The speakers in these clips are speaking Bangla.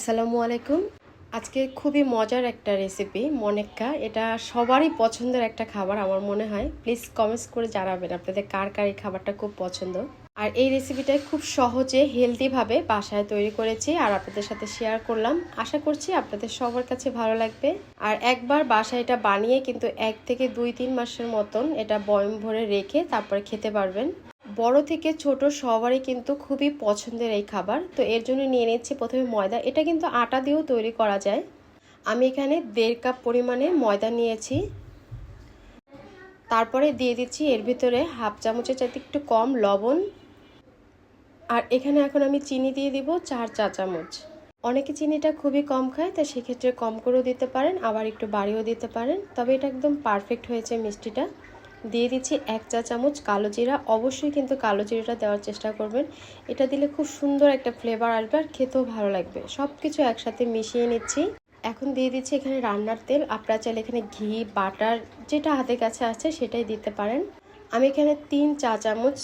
আসসালামু আলাইকুম। আজকে খুবই মজার একটা রেসিপি মনেক্কা। এটা সবারই পছন্দের একটা খাবার আমার মনে হয়। প্লিজ কমেন্টস করে জানাবেন আপনাদের কার কার এই খাবারটা খুব পছন্দ। আর এই রেসিপিটা খুব সহজে হেলদিভাবে বাসায় তৈরি করেছি আর আপনাদের সাথে শেয়ার করলাম। আশা করছি আপনাদের সবার কাছে ভালো লাগবে। আর একবার বাসায় এটা বানিয়ে কিন্তু এক থেকে দুই, তিন মাসের মতন এটা বয়ম ভরে রেখে তারপরে খেতে পারবেন। বড় থেকে ছোট সবারই কিন্তু খুবই পছন্দের এই খাবার। তো এর জন্য নিয়ে নিচ্ছি প্রথমে ময়দা। এটা কিন্তু আটা দিয়েও তৈরি করা যায়। আমি এখানে দেড় কাপ পরিমাণে ময়দা নিয়েছি। তারপরে দিয়ে দিচ্ছি এর ভিতরে হাফ চামচের চাইতে একটু কম লবণ। আর এখানে এখন আমি চিনি দিয়ে দিব চার চা চামচ। অনেকে চিনিটা খুবই কম খায়, তাই সেক্ষেত্রে কম করেও দিতে পারেন, আবার একটু বাড়িয়েও দিতে পারেন। তবে এটা একদম পারফেক্ট হয়েছে মিষ্টিটা। দিয়ে দিচ্ছি এক চা চামচ কালো জিরা। অবশ্যই কিন্তু কালো জিরাটা দেওয়ার চেষ্টা করবেন। এটা দিলে খুব সুন্দর একটা ফ্লেভার আসবে আর খেতেও ভালো লাগবে। সব কিছু একসাথে মিশিয়ে নিচ্ছি। এখন দিয়ে দিচ্ছি এখানে রান্নার তেল। আপনারা চাইলে এখানে ঘি, বাটার, যেটা হাতের কাছে আছে সেটাই দিতে পারেন। আমি এখানে তিন চা চামচ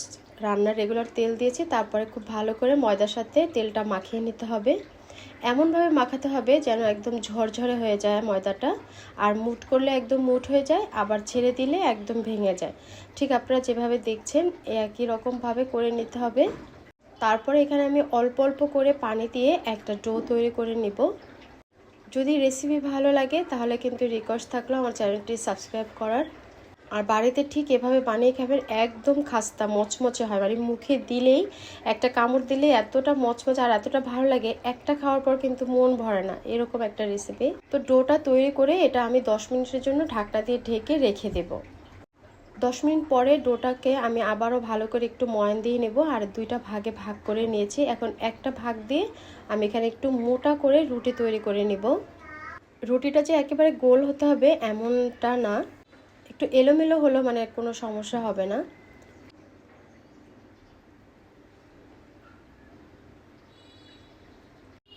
রান্নার রেগুলার তেল দিয়েছি। তারপরে খুব ভালো করে ময়দার সাথে তেলটা মাখিয়ে নিতে হবে। এমনভাবে মাখাতে হবে যেন একদম ঝরঝরে হয়ে যায় ময়দাটা। আর মুট করলে একদম মুট হয়ে যায়, আবার ছেড়ে দিলে একদম ভেঙে যায়। ঠিক আপনারা যেভাবে দেখছেন, একই রকমভাবে করে নিতে হবে। তারপরে এখানে আমি অল্প অল্প করে পানি দিয়ে একটা ডো তৈরি করে নিব। যদি রেসিপি ভালো লাগে, তাহলে কিন্তু রিকোয়েস্ট থাকল আমার চ্যানেলটি সাবস্ক্রাইব করার। আর বাড়িতে ঠিক এভাবে বানিয়ে খাবেন, একদম খাস্তা, মচমচে হয়। মানে মুখে দিলেই, একটা কামড় দিলে এতটা মচমচে আর এতটা ভালো লাগে, একটা খাওয়ার পর কিন্তু মন ভরে না। এরকম একটা রেসিপি তো ডোটা তৈরি করে এটা আমি দশ মিনিটের জন্য ঢাকনা দিয়ে ঢেকে রেখে দেব। দশ মিনিট পরে ডোটাকে আমি আবারও ভালো করে একটু ময়ান দিয়ে নেব আর দুইটা ভাগে ভাগ করে নিয়েছি। এখন একটা ভাগ দিয়ে আমি এখানে একটু মোটা করে রুটি তৈরি করে নেব। রুটিটা যে একেবারে গোল হতে হবে এমনটা না। একটু এলোমেলো হলো মানে কোনো সমস্যা হবে না।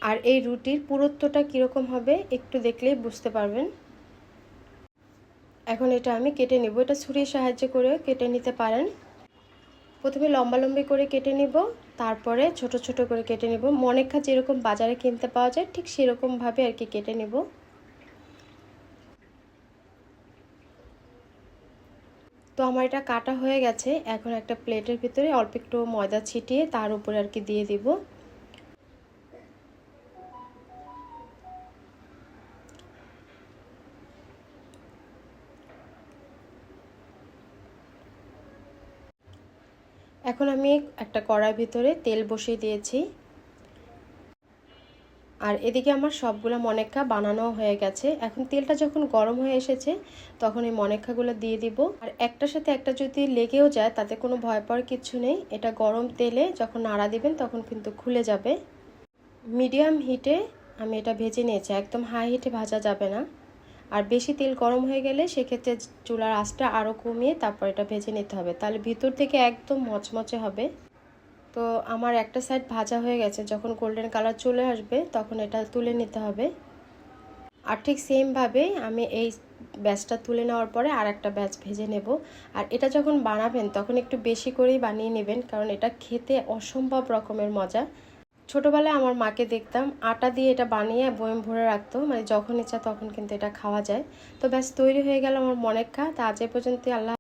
আর এই রুটির পুরুত্বটা কীরকম হবে একটু দেখলেই বুঝতে পারবেন। এখন এটা আমি কেটে নেব। এটা ছুরির সাহায্যে করে কেটে নিতে পারেন। প্রথমে লম্বা লম্বি করে কেটে নিব, তারপরে ছোট ছোট করে কেটে নেব। মনেক্ষা যেরকম বাজারে কিনতে পাওয়া যায়, ঠিক সেরকমভাবে আর কি কেটে নেব। তো আমার এটা কাটা হয়ে গেছে। এখন একটা প্লেটের ভিতরে অল্প একটু ময়দা ছিটিয়ে তার উপরে আর কি দিয়ে দিব। এখন আমি একটা কড়ার ভিতরে তেল বসিয়ে দিয়েছি। আর এদিকে আমার সবগুলো মনেক্ষা বানানো হয়ে গেছে। এখন তেলটা যখন গরম হয়ে এসেছে, তখন এই মনেক্ষাগুলো দিয়ে দিব। আর একটার সাথে একটা যদি লেগেও যায়, তাতে কোনো ভয় পাওয়ার কিছু নেই। এটা গরম তেলে যখন নাড়া দিবেন, তখন কিন্তু খুলে যাবে। মিডিয়াম হিটে আমি এটা ভেজে নিয়েছি। একদম হাই হিটে ভাজা যাবে না। আর বেশি তেল গরম হয়ে গেলে সেক্ষেত্রে চুলার আঁচটা আরও কমিয়ে তারপর এটা ভেজে নিতে হবে। তাহলে ভিতর থেকে একদম মচমচে হবে। তো আমার একটা সাইড ভাজা হয়ে গেছে, যখন গোল্ডেন কালার চলে আসবে, তখন এটা তুলে নিতে হবে। আর ঠিক সেমভাবে আমি এই ব্যাচটা তুলে নেওয়ার পরে আর একটা ব্যাচ ভেজে নেব। আর এটা যখন বানাবেন, তখন একটু বেশি করেই বানিয়ে নেবেন, কারণ এটা খেতে অসম্ভব রকমের মজা। ছোটোবেলায় আমার মাকে দেখতাম, আটা দিয়ে এটা বানিয়ে বয়ম ভরে রাখতো মানে যখন ইচ্ছা তখন কিন্তু এটা খাওয়া যায়। তো ব্যাস, তৈরি হয়ে গেল আমার মনে খা তা আজ এ পর্যন্ত আল্লাহ